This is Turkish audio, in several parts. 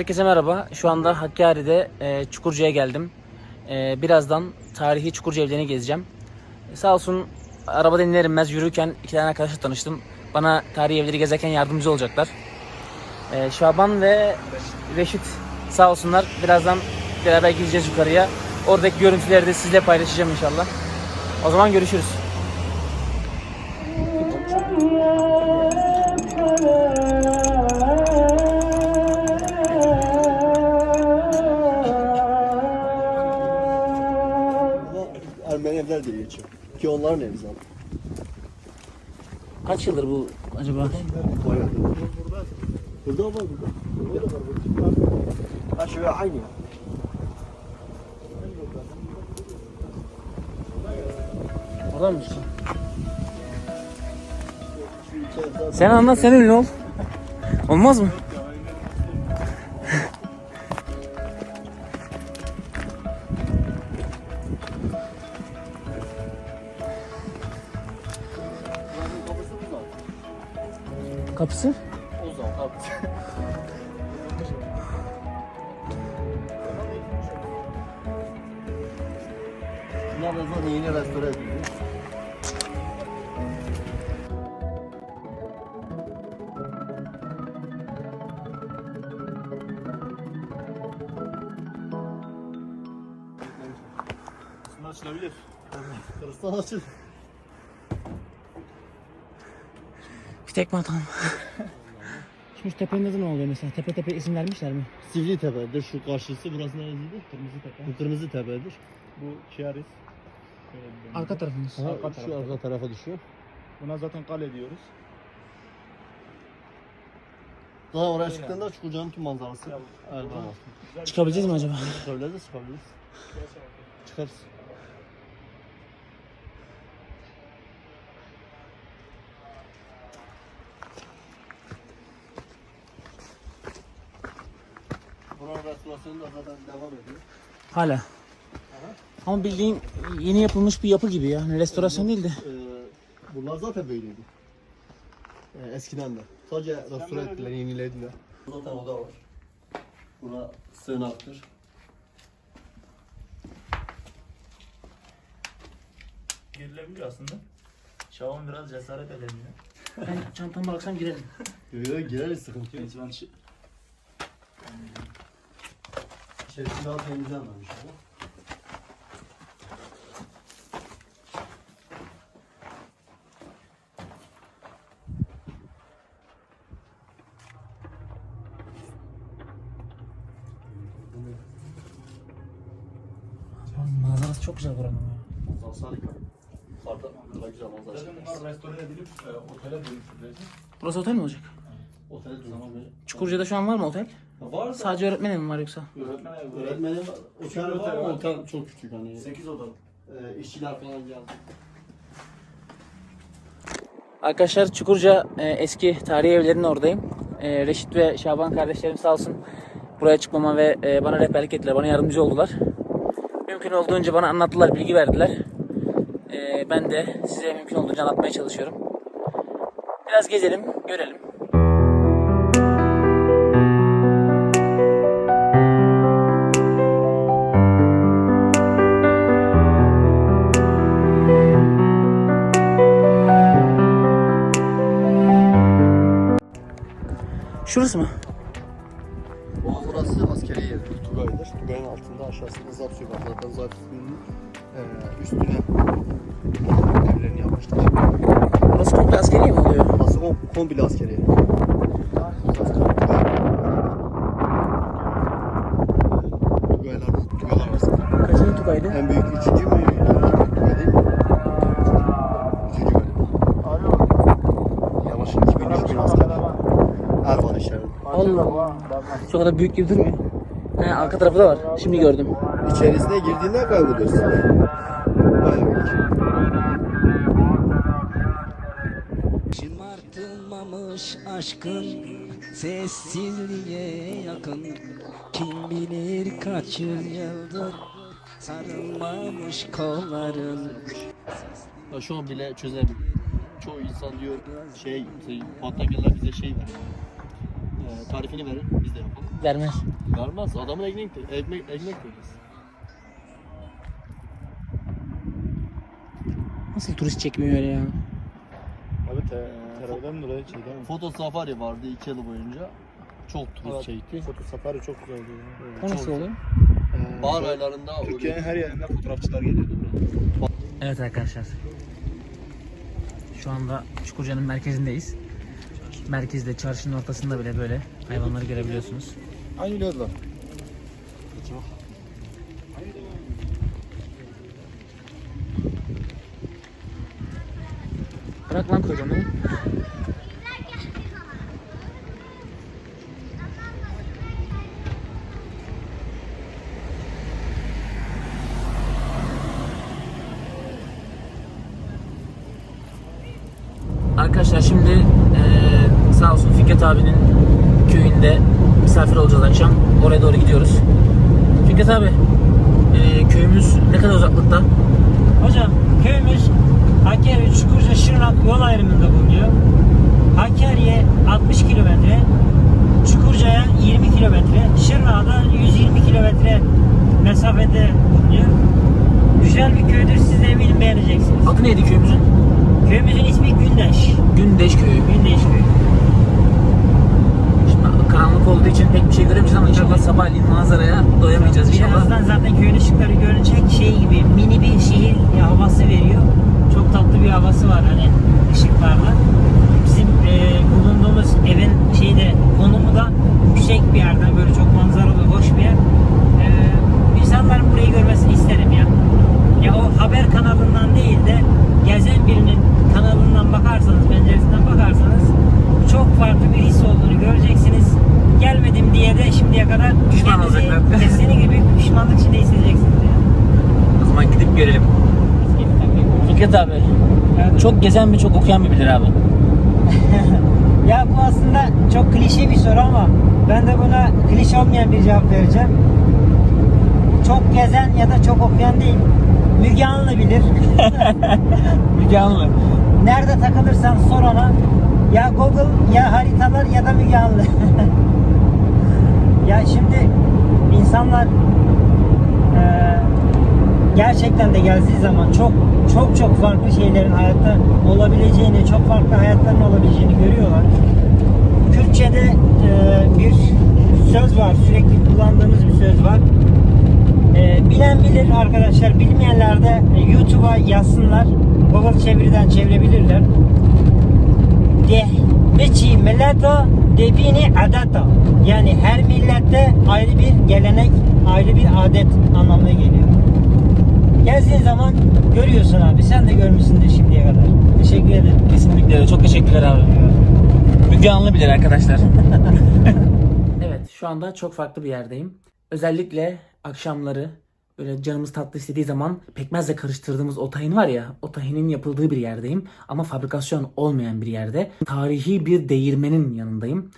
Herkese merhaba. Şu anda Hakkari'de e, Çukurca'ya geldim. E, birazdan tarihi Çukurca evlerini gezeceğim. E, sağ olsun arabada iner inmez yürürken iki tane arkadaşla tanıştım. Bana tarihi evleri gezerken yardımcı olacaklar. E, Şaban ve Reşit sağ olsunlar. Birazdan beraber gideceğiz yukarıya. Oradaki görüntüleri de sizle paylaşacağım inşallah. O zaman görüşürüz. Ki onların evi zaten. Kaç yıldır bu acaba? Burada var burada. Burada da var burada. Ha şöyle aynı. Oradan mı? Sen anlat sen ünlü ol. Olmaz mı? Kapısı? O zaman tabii. Bunlar da zaten yeni restore edildi. Açılabilir. Kırsal açıl. Bir tekme atalım. Şimdi tepenin adı ne oluyor mesela? Tepe tepe isim vermişler mi? Sivri tepedir şu karşısı. Burası neresiydi? Kırmızı tepe. Bu kırmızı tepedir. Bu Kiaris. Arka tarafımız. Aha, Arka şu arka tarafa düşüyor. Buna zaten kale diyoruz. Daha oraya çıktığında Çukurca'nın tüm manzarası. Bir- Çıkabileceğiz mi acaba? Çıkabiliriz, çıkabiliriz. Çıkarız. Devam ediyor. Hala. Ama bildiğin yeni yapılmış bir yapı gibi ya. Hani restorasyon değil de. Ee, bunlar zaten böyleydi. Ee, eskiden de. Sadece restore ettiler, yenilediler. Zaten oda var. Bura sığınaktır. Girilebiliyor aslında. Şaban biraz cesaret edemiyor. Ben çantama bıraksam girelim. Yok yok gireriz sıkıntı yok. Mecburen çı- İçerisi daha temizlenmemiş ama. Manzarası çok güzel buranın. Manzarası harika. Karda daha güzel manzara Zaten bunlar restore edilip e, otele dönüştürülecek. Burası otel mi olacak? Otele dönüştürmeye. Çukurca'da şu an var mı otel? Var da. Sadece öğretmen evi mi var yoksa? Öğretmen evi. Var. Otel var otel ama var. otel çok küçük hani. 8 odalı. E, işçiler falan geldi. Arkadaşlar Çukurca e, eski tarihi evlerinin oradayım. E, Reşit ve Şaban kardeşlerim sağ olsun buraya çıkmama ve e, bana rehberlik ettiler, bana yardımcı oldular. Mümkün olduğunca bana anlattılar, bilgi verdiler. E, ben de size mümkün olduğunca anlatmaya çalışıyorum. Biraz gezelim, görelim. Şurası mı? Şu kadar büyük gibi durmuyor. He, arka tarafı da var. Şimdi gördüm. İçerisine girdiğinde kayboluyorsun. Bayağı büyük. Şımartılmamış aşkın sessizliğe yakın Kim bilir kaç yüzyıldır sarılmamış kolların şu an bile çözemiyorum. Çoğu insan diyor şey, patlak bize şey Ee, tarifini verin biz de yapalım. Vermez. Vermez adamın ekmek ekmek ekmek veririz. Nasıl turist çekmiyor öyle ya? Abi te, terörden dolayı şeyden mi? Foto safari vardı 2 yıl boyunca. Çok turist Evet. çekti. Foto safari çok güzel oluyor. O nasıl oluyor? Ee, Bahar aylarında Türkiye'nin her yerinden fotoğrafçılar geliyordu. Evet arkadaşlar. Şu anda Çukurca'nın merkezindeyiz. Merkezde, çarşının ortasında bile böyle hayvanları görebiliyorsunuz. Aynı biliyordular. Bırak lan kuyruğunu. Arkadaşlar şimdi eee sağ olsun Fikret abinin köyünde misafir olacağız akşam. Oraya doğru gidiyoruz. Fikret abi, eee, köyümüz ne kadar uzaklıkta? Hocam köyümüz Hakkari Çukurca Şırnak yol ayrımında bulunuyor. Hakkari'ye 60 kilometre, Çukurca'ya 20 kilometre, Şırnak'a da 120 kilometre mesafede bulunuyor. Güzel bir köydür siz de eminim beğeneceksiniz. Adı neydi köyümüzün? Köyümüzün ismi Gündeş. Gündeş köyü. Gündeş köyü. Olduğu için pek bir şey göremeyeceğiz ama inşallah sabahleyin manzaraya doyamayacağız inşallah. Birazdan zaten köyün ışıkları görünecek şey gibi mini bir şehir havası veriyor. Çok tatlı bir havası var hani ışıklarla. Bizim e, bulunduğumuz evin şeyde konumu da yüksek bir yerden böyle çok manzaralı hoş bir yer. E, insanların burayı görmesini isterim ya. Ya o haber kanalından değil de gezen birinin kanalından bakarsanız, penceresinden bakarsanız çok farklı bir his olduğunu göreceksiniz. Gelmedim diye de şimdiye kadar Pişman kendinizi olacaklar. Kesinlikle büyük bir pişmanlık içinde hissedeceksiniz. Yani. O zaman gidip görelim. Fikret abi, çok gezen mi çok okuyan mı bilir abi? Ya bu aslında çok klişe bir soru ama ben de buna klişe olmayan bir cevap vereceğim. Çok gezen ya da çok okuyan değil. Müge Anlı bilir. Müge Anlı. Nerede takılırsan sor ona. Ya Google ya haritalar ya da Müge Anlı. ya şimdi insanlar gerçekten de geldiği zaman çok çok çok farklı şeylerin hayatta olabileceğini, çok farklı hayatların olabileceğini görüyorlar. Kürtçe'de eee, bir söz var, sürekli kullandığımız bir söz var. Eee, bilen bilir arkadaşlar, bilmeyenler de YouTube'a yazsınlar. Google çeviriden çevirebilirler. De Beçi milleto debini adata. Yani her millette ayrı bir gelenek, ayrı bir adet anlamına geliyor. Gezdiğin zaman görüyorsun abi. Sen de görmüşsündür şimdiye kadar. Teşekkür ederim. Kesinlikle öyle. Çok teşekkürler abi. Müge Anlı bilir arkadaşlar. evet şu anda çok farklı bir yerdeyim. Özellikle akşamları böyle canımız tatlı istediği zaman pekmezle karıştırdığımız o tahin var ya o tahinin yapıldığı bir yerdeyim ama fabrikasyon olmayan bir yerde. Tarihi bir değirmenin yanındayım.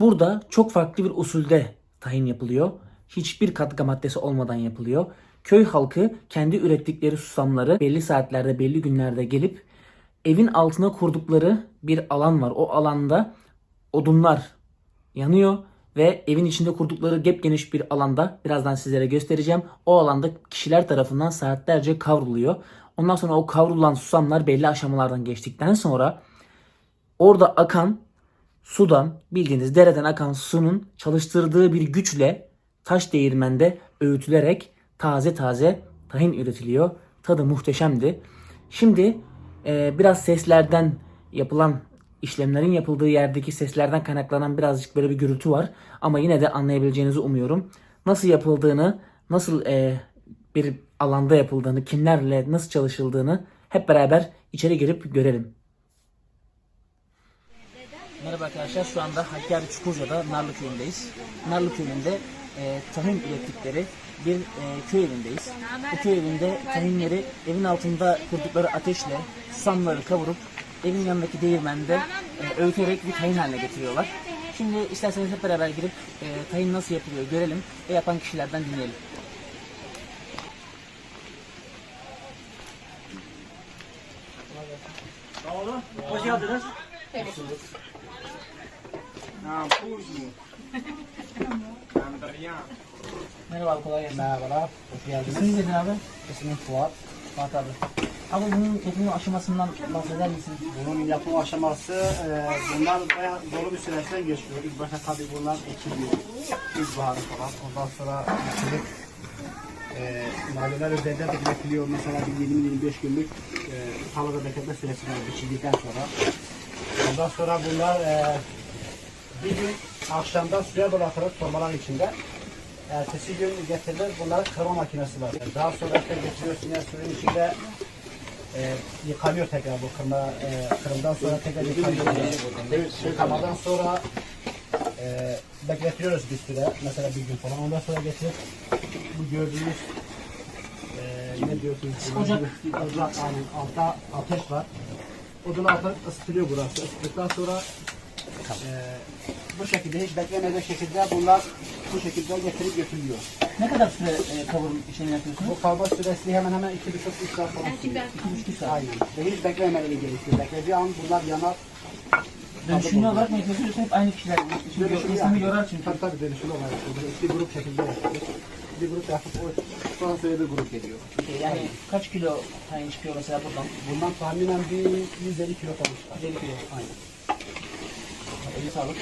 Burada çok farklı bir usulde tahin yapılıyor. Hiçbir katkı maddesi olmadan yapılıyor. Köy halkı kendi ürettikleri susamları belli saatlerde belli günlerde gelip evin altına kurdukları bir alan var. O alanda odunlar yanıyor ve evin içinde kurdukları gep geniş bir alanda birazdan sizlere göstereceğim. O alanda kişiler tarafından saatlerce kavruluyor. Ondan sonra o kavrulan susamlar belli aşamalardan geçtikten sonra orada akan sudan bildiğiniz dereden akan sunun çalıştırdığı bir güçle taş değirmende öğütülerek taze taze tahin üretiliyor. Tadı muhteşemdi. Şimdi e, biraz seslerden yapılan işlemlerin yapıldığı yerdeki seslerden kaynaklanan birazcık böyle bir gürültü var. Ama yine de anlayabileceğinizi umuyorum. Nasıl yapıldığını, nasıl e, bir alanda yapıldığını, kimlerle nasıl çalışıldığını hep beraber içeri girip görelim. Merhaba arkadaşlar. Şu anda Hakkari Çukurca'da Narlı Köyü'ndeyiz. Narlı Köyü'nde e, tahin ürettikleri bir e, köy evindeyiz. Bu köy evinde tahinleri evin altında kurdukları ateşle susamları kavurup evin yanındaki değirmende e, öğüterek bir tahin haline getiriyorlar. Şimdi isterseniz hep beraber girip e, tahin nasıl yapılıyor görelim ve yapan kişilerden dinleyelim. Hoş geldiniz. Merhaba abi kolay gelsin. Merhabalar, hoş geldiniz. İsminiz nedir abi? İsmim Fuat. Fuat abi. Abi bunun yapımı aşamasından bahseder misin? Bunun yapım aşaması, e, bunlar bayağı zor bir süreçten geçiyor. İlk başta tabii bunlar ekiliyor. İlkbaharı falan. Ondan sonra ekilip e, mahalleler üzerinde de bekliyor. Mesela bir 20-25 günlük e, tarlada bekleme süresi var biçildikten sonra. Ondan sonra bunlar e, bir gün akşamdan suya bırakılır torbaların içinde. Ertesi gün getirilir bunların kırma makinesi var. Daha sonra işte getiriyorsun yine suyun içinde e, yıkanıyor tekrar bu kırma e, kırımdan sonra tekrar yıkanıyor. Yıkamadan sonra e, bekletiyoruz bir süre mesela bir gün falan ondan sonra getirip bu gördüğünüz e, ne diyorsunuz? Ocak. Ocak aynen altta ateş var. Odun altı ısıtılıyor burası. Isıttıktan sonra e, bu şekilde hiç beklemediği şekilde bunlar bu şekilde getirip götürülüyor. Ne kadar süre e, kavurma işlemi yapıyorsunuz? Bu kavga süresi hemen hemen iki buçuk üç saat falan sürüyor. İki buçuk saat. Aynen. Ve hiç beklememeleri gerekiyor. Beklediği an bunlar yanar. Dönüşümlü olarak mı yapıyorsunuz yoksa hep aynı kişiler? Çünkü Dönüşümlü insanı yani. yorar çünkü. Tabii tabii dönüşümlü olarak yapıyoruz. Bir grup şekilde yapıyoruz. Bir grup yapıp o sonra sonra bir grup geliyor. Yani kaç kilo tayin çıkıyor mesela buradan? Bundan tahminen bir 150 kilo falan çıkar. 150 kilo. Aynen. Eli sağlık.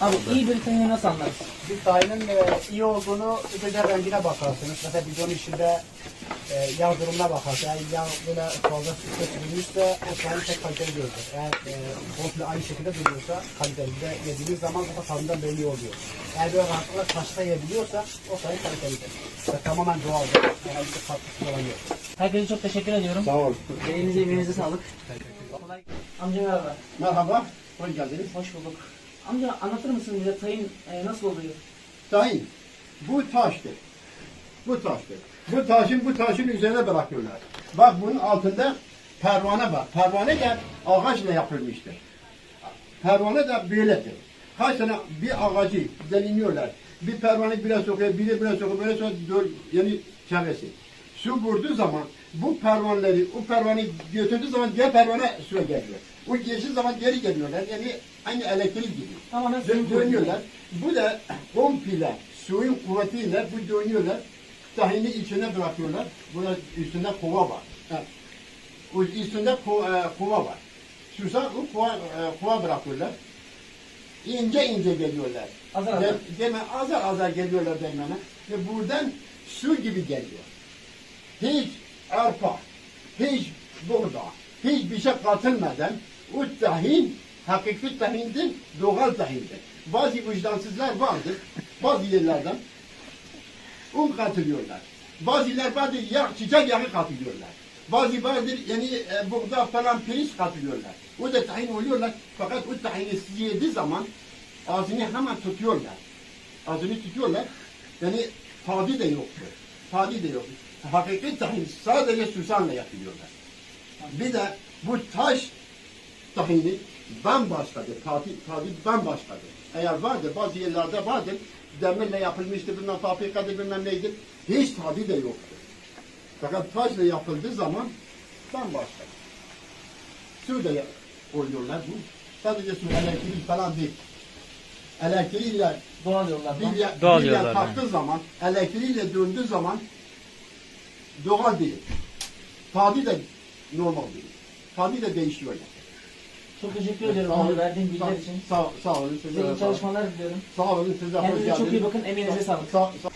Abi iyi bir tayini nasıl anlarız? Bir tayinin e, iyi olduğunu özel rengine bakarsınız. Mesela bidonun içinde e, yağ durumuna bakarsınız. Eğer yağ böyle fazla sütle sürülmüşse o tayin tek kaliteli görülür. Eğer e, komple aynı şekilde duruyorsa kaliteli. Bir de yediğiniz zaman bu da tadından belli oluyor. Eğer böyle rahatlıkla taşta yiyebiliyorsa o tayin kalitelidir. Ve tamamen doğaldır. Yani bir katkısı falan yok. Herkese çok teşekkür ediyorum. Sağ ol. Elinize emeğinize sağlık. Kolay. Amca merhaba. Merhaba. Hoş geldiniz. Hoş bulduk. Amca anlatır mısın bize tayin e, nasıl oluyor? Tayin. Bu taştır. Bu taştır. Bu taşın bu taşın üzerine bırakıyorlar. Bak bunun altında pervane var. Pervane de ağaçla yapılmıştır. Pervane de böyledir. Kaç tane bir ağacı deliniyorlar. Bir pervane biraz sokuyor, biri biraz sokuyor, böyle dör, yani çevresi. Su vurduğu zaman bu pervaneleri, o pervaneyi götürdüğü zaman diğer pervane suya geliyor. O geçtiği zaman geri geliyorlar. Yani aynı elektrik gibi. Tamamen Dön, dönüyorlar. Bu da komple suyun kuvvetiyle bu dönüyorlar. Tahini içine bırakıyorlar. Burada üstünde kova var. Ha. O üstünde ko- e, kova var. Susa o kova, e, kova bırakıyorlar. İnce ince geliyorlar. Azar azar. De, deme azar azar geliyorlar demene. Ve buradan su gibi geliyor. Hiç arpa, hiç buğda, hiçbir şey katılmadan o tahin hakiki tahindir, doğal tahindir. Bazı vicdansızlar vardır, bazı yerlerden un katılıyorlar. Bazılar bazı yağ, çiçek yağı katılıyorlar. Bazı bazı yani e, buğda falan pirinç katılıyorlar. O da tahin oluyorlar. Fakat o tahini yediği zaman ağzını hemen tutuyorlar. Ağzını tutuyorlar. Yani tadı da yoktur. Tadı da yoktur. Hakiki tahin sadece susamla yapılıyorlar. Bir de bu taş tahini bambaşkadır. Tadı, tadı bambaşkadır. Eğer vardır, bazı yerlerde vardır. Demirle yapılmıştır, bilmem fabrikadır, bilmem neydir. Hiç tadı da yoktur. Fakat taşla yapıldığı zaman bambaşka. Su da oluyorlar bu. Sadece su elektrik falan değil. Elektriğiyle Doğal yollardan. bir, yer- bir yer kalktığı zaman, elektriğiyle döndüğü zaman doğal değil. Tadı da normal değil. Tadı da değişiyor. yani. Çok teşekkür olun. abi verdiğin bilgiler için. Sağ, sağ olun. Size iyi çalışmalar diliyorum. Sağ olun. Size hoş Kendinize çok iyi geldiniz. bakın. Emeğinize sağlık. Sağ, sağ.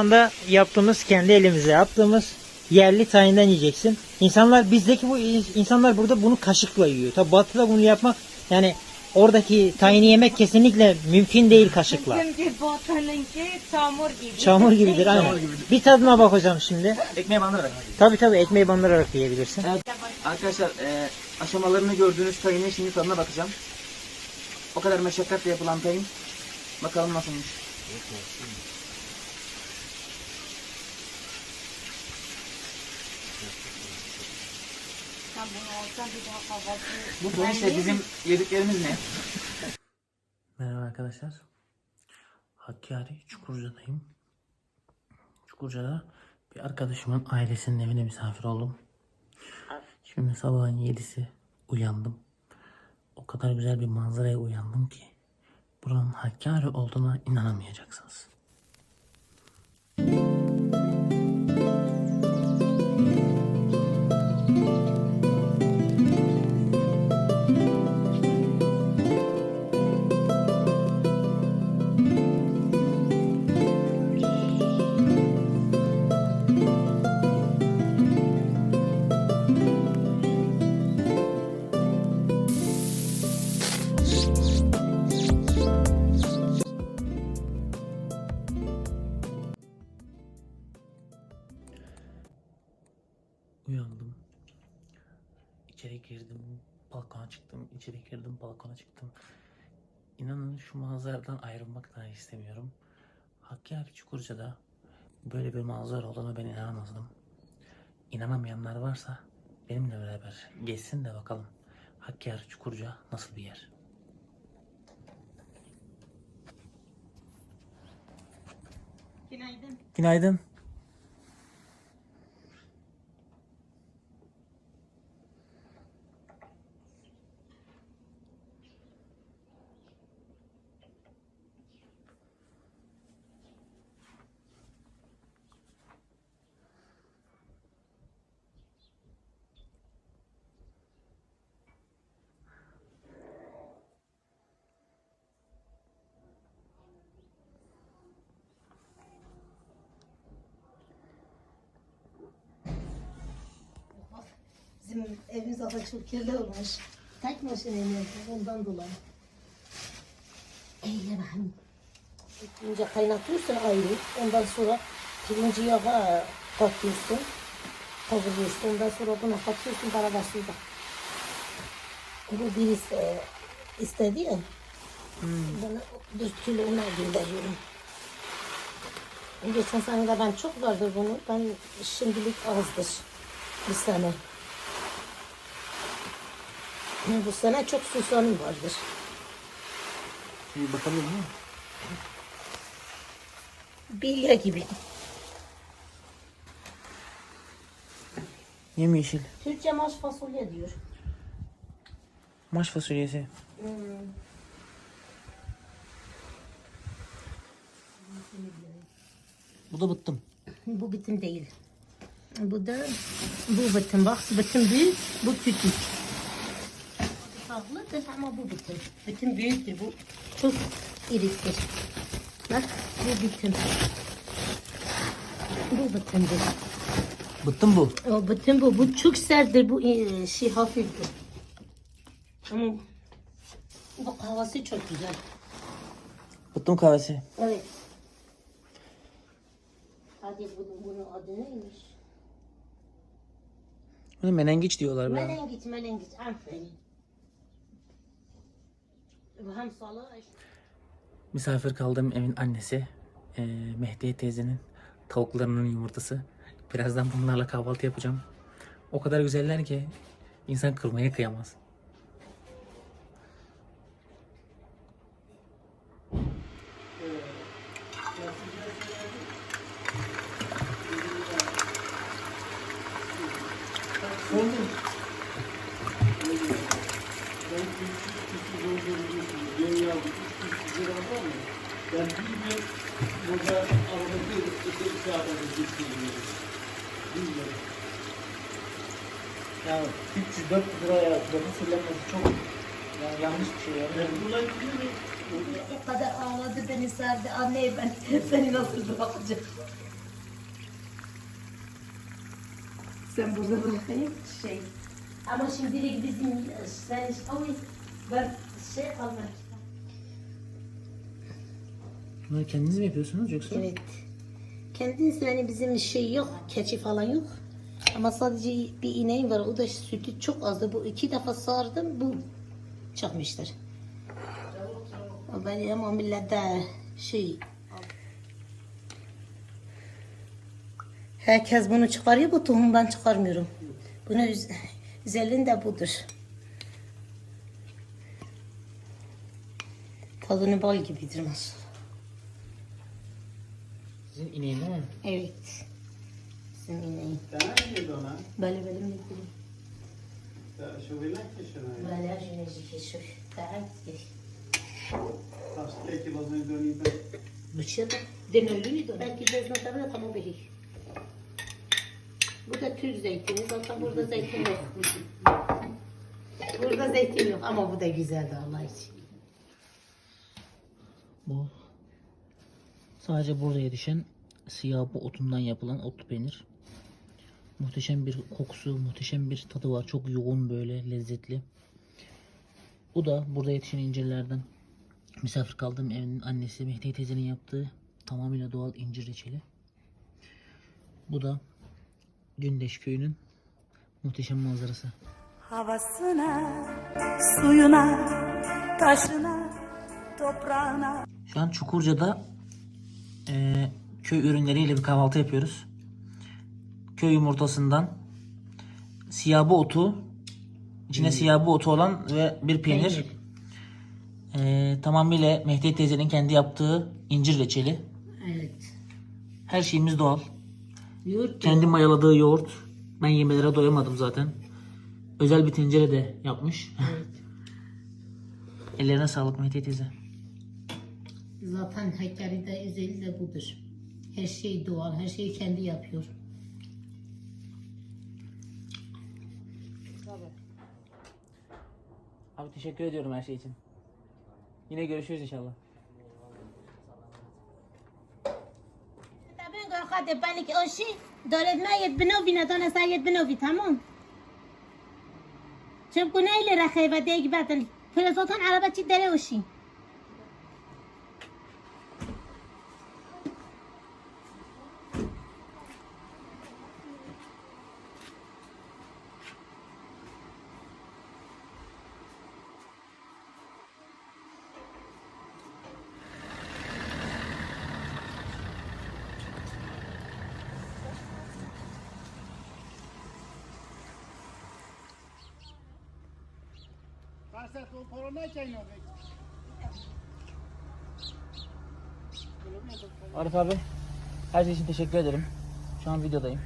Anda yaptığımız kendi elimize yaptığımız yerli tayinden yiyeceksin. İnsanlar bizdeki bu insanlar burada bunu kaşıkla yiyor. Tabi batıda bunu yapmak yani oradaki tayini yemek kesinlikle mümkün değil kaşıkla. Çünkü batınınki çamur gibi. Çamur gibidir aynen. Bir tadına bak hocam şimdi. Ekmeğe bandırarak. Tabi tabi ekmeği bandırarak yiyebilirsin. Evet. Arkadaşlar e, aşamalarını gördüğünüz tayinin şimdi tadına bakacağım. O kadar meşakkatle yapılan tayin. Bakalım nasılmış. Bu tayin işte bizim yediklerimiz ne? Merhaba arkadaşlar. Hakkari Çukurca'dayım. Çukurca'da bir arkadaşımın ailesinin evine misafir oldum. Şimdi sabahın yedisi uyandım. O kadar güzel bir manzaraya uyandım ki buranın Hakkari olduğuna inanamayacaksınız. Uyandım. Çıktım, içeri girdim, balkona çıktım. İnanın şu manzaradan ayrılmak dahi istemiyorum. Hakkari Çukurca'da böyle bir manzara olduğuna ben inanamazdım. İnanamayanlar varsa benimle beraber geçsin de bakalım. Hakkari Çukurca nasıl bir yer? Günaydın. Günaydın. Bizim evimiz zaten çok kirli olmuş. Tek makineyle ondan dolayı. Eyle bakayım. Önce kaynatıyorsun ayrı. Ondan sonra pirinci yağa katıyorsun. Kavuruyorsun. Ondan sonra buna katıyorsun beraber suda. Bu birisi e, istedi ya. Bana 4 kilo ona gönderiyorum. Geçen sene de ben çok vardı bunu. Ben şimdilik azdır. Bir sene. Bu sene çok susamım vardır. Bir bakabilir miyim? Bilye gibi. Yemyeşil. Türkçe maş fasulye diyor. Maş fasulyesi. Bu da bıttım. Bu bitim değil. Bu da bu bitim. Bak bitim büyük, bu küçük. Farklıdır ama bu bitim. Bitim büyüktür. Bu çok iridir. Bak bu bitim. Bu bitimdir. Bıttım bu. O bütün bu, bu çok serttir, bu e, şey hafiftir. Ama bu havası çok güzel. Bıttım kahvesi. Evet. Hadi bunun, bunun adı neymiş? Bunu menengiç diyorlar biraz. Menengiç, menengiç, aferin. Misafir kaldığım evin annesi eee Mehdiye teyzenin tavuklarının yumurtası. Birazdan bunlarla kahvaltı yapacağım. O kadar güzeller ki insan kırmaya kıyamaz. Fırlatması çok yani yanlış bir şey ya. o kadar ağladı beni serdi. Anne ben seni nasıl bırakacağım? Sen burada bırakayım. Şey. Ama şimdilik bizim sen o ben şey almak Bunları kendiniz mi yapıyorsunuz yoksa? Evet. Kendiniz yani bizim şey yok, keçi falan yok. Ama sadece bir ineğim var. O da sütü çok azdı. Bu iki defa sardım. Bu çıkmıştır. O Ben ama millette şey Herkes bunu çıkarıyor, bu tohum ben çıkarmıyorum. Bunu üz üzerinde budur. Tadını bal gibidir maşallah. Sizin ineğin değil mi? Evet. yapayım? Şu bilen ki şuna. Böyle جنجي شوف تعبت Taş keki bazını döneyim بتشرب دنولوني دون belki bezme tabi tamam behi. Bu da Türk zeytini. Zaten burada zeytin yok. Burada zeytin yok ama bu da güzeldi Allah için. Bu sadece burada yetişen siyah bu otundan yapılan otlu peynir. Muhteşem bir kokusu, muhteşem bir tadı var. Çok yoğun böyle lezzetli. Bu da burada yetişen incirlerden. Misafir kaldığım evin annesi Mehdi teyzenin yaptığı tamamıyla doğal incir reçeli. Bu da Gündeş köyünün muhteşem manzarası. Havasına, suyuna, taşına, toprağına. Şu an Çukurca'da eee, köy ürünleriyle bir kahvaltı yapıyoruz. Köy yumurtasından siyah otu, içine siyah otu olan ve bir peynir. Eee, tamamıyla Mehdi teyzenin kendi yaptığı incir reçeli. Evet. Her şeyimiz doğal. Yoğurt Kendi mayaladığı yoğurt. Ben yemelere doyamadım zaten. Özel bir tencerede yapmış. Ellerine sağlık Mehdi teyze. Zaten Hakkari'de özelliği de budur. Her şey doğal, her şeyi kendi yapıyor. Abi teşekkür ediyorum her şey için. Yine görüşürüz inşallah. طبعا قال خاطر بالك أشي دارت ما يد بنوفي ندان سايد بنوفي تمام شوف كنا إلي رخيبة ديك بعدن فلسطان عربة چي داره Kaset o korona kaynıyor. Arif abi her şey için teşekkür ederim. Şu an videodayım.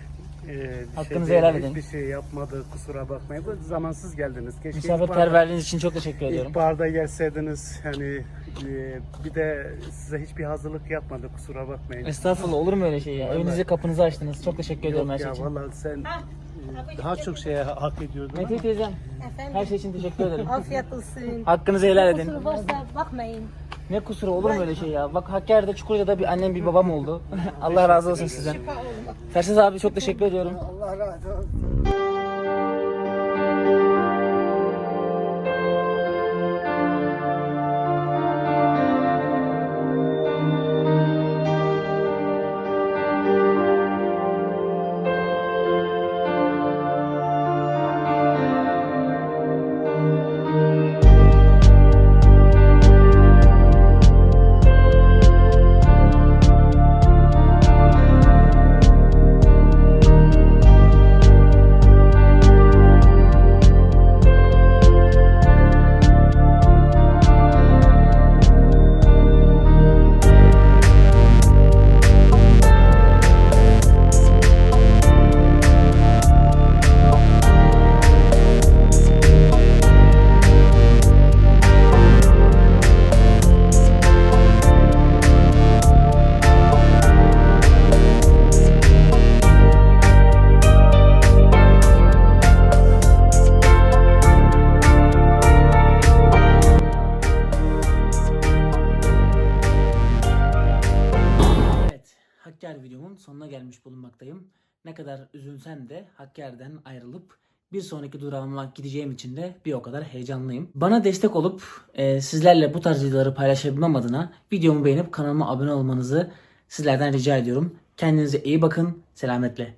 Ee, şey Hakkınızı şey helal edin. Bir şey yapmadı kusura bakmayın. Bu Zamansız geldiniz. Keşke Misafirperverliğiniz için çok teşekkür ediyorum. İlkbaharda gelseydiniz hani e, bir de size hiçbir hazırlık yapmadı kusura bakmayın. Estağfurullah olur mu öyle şey ya? Evinizi kapınızı açtınız. Çok teşekkür ediyorum her şey ya vallahi sen e, daha çok şeye hak ediyordun. Mete ama- teyzem her şey için teşekkür ederim. Afiyet olsun. Hakkınızı helal edin. Kusuru varsa bakmayın. Ne kusuru olur mu öyle şey ya? Bak Hakkari'de Çukurca'da bir annem bir babam oldu. Allah razı olsun sizden. Fersiz abi çok teşekkür ediyorum. Allah razı olsun. Üzülsem de Hakkari'den ayrılıp bir sonraki durağıma gideceğim için de bir o kadar heyecanlıyım. Bana destek olup e, sizlerle bu tarz videoları paylaşabilmem adına videomu beğenip kanalıma abone olmanızı sizlerden rica ediyorum. Kendinize iyi bakın. Selametle.